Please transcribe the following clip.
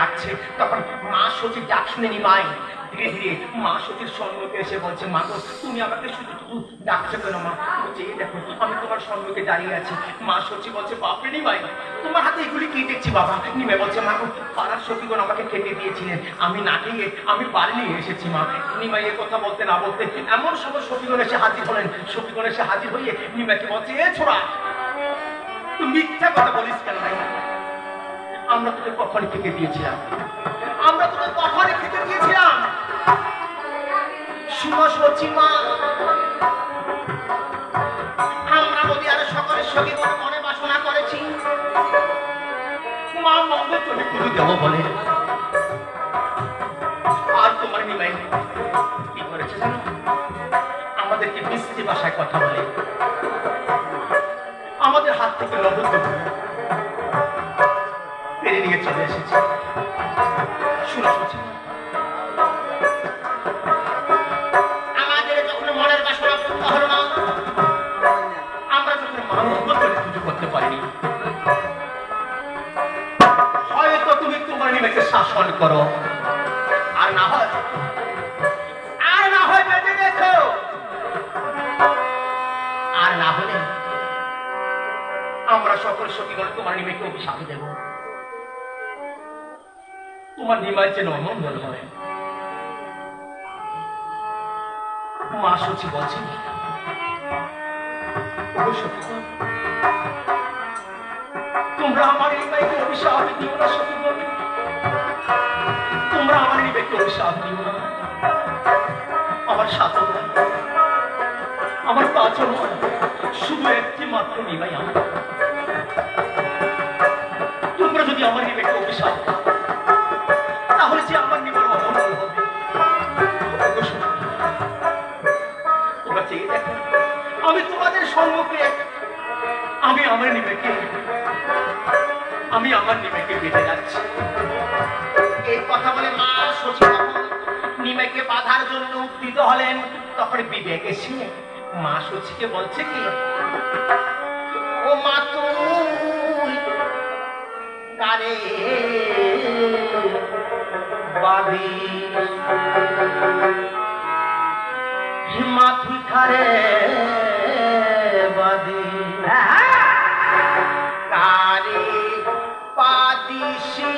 ডাকছে, তখন মা সচিব ডাক শুনে ধীরে ধীরে মা সম্মুখে এসে বলছে, মা তুমি আমাকে শুধু ডাকছো কেন, মা? বলছে দেখো, আমি তোমার সম্মুখে দাঁড়িয়ে আছি। মা বলছে, বাপরে তোমার হাতে এগুলি কি দেখছি বাবা? নিমাই বলছে, মা পাড়ার আমাকে খেতে দিয়েছিলেন, আমি না খেয়ে আমি বাড়ি নিয়ে এসেছি, মা। নিমাই এ কথা বলতে না বলতে এমন সময় সখীগণ এসে হাজির হলেন। সখীগণ এসে হাজির হয়ে নিমাইকে বলছে, এ ছোড়া তুই মিথ্যা কথা বলিস কেন ভাই? আমরা তোকে কখনই খেতে দিয়েছিলাম আমরা তোকে কখনই খেতে দিয়েছিলাম শুভ সচি মা। আমরা নদী আর সকলের সঙ্গে মনে বাসনা করেছি। মা মঙ্গল তোকে পুজো দেবো বলে। আর তোমার নিমাই কি করেছে জানো? আমাদেরকে মিষ্টি ভাষায় কথা বলে। আমাদের হাত থেকে নগদ নিয়ে চলে এসেছে শুনে শুনছি আমরা নিমেকে শাসন করো। আর না হয়, আর না হয় দেখো আর না হলে আমরা সকল সখীগণ তোমার নিমিত্তে অভিশাপ দেব। তোমার যেন অমঙ্গল হয়। মা সচি বলছেন তোমরা আমার এই নিমাইকে অভিশাপ দিও না সখীগণ তোমরা আমার এই নিমাইকে অভিশাপ দিও না। আমার সাথে আমার পাঁচন শুধু একটি মাত্র নিমাই আমার। তোমরা যদি আমার এই নিবেকে অভিশাপ তাহলে আমি তোমাদের সম্মুখে আমি আমার নিবেকে আমি আমার নিবেকে বেঁধে যাচ্ছি। এই কথা বলে মা শশী নিমেকে বাধার জন্য উদ্দিত হলেন। তখন বিবেক এসে মা শশীকে বলছে কি, ও মা তুই কারে বাদি হিমাথি খারে বাদি কারে পাদিশি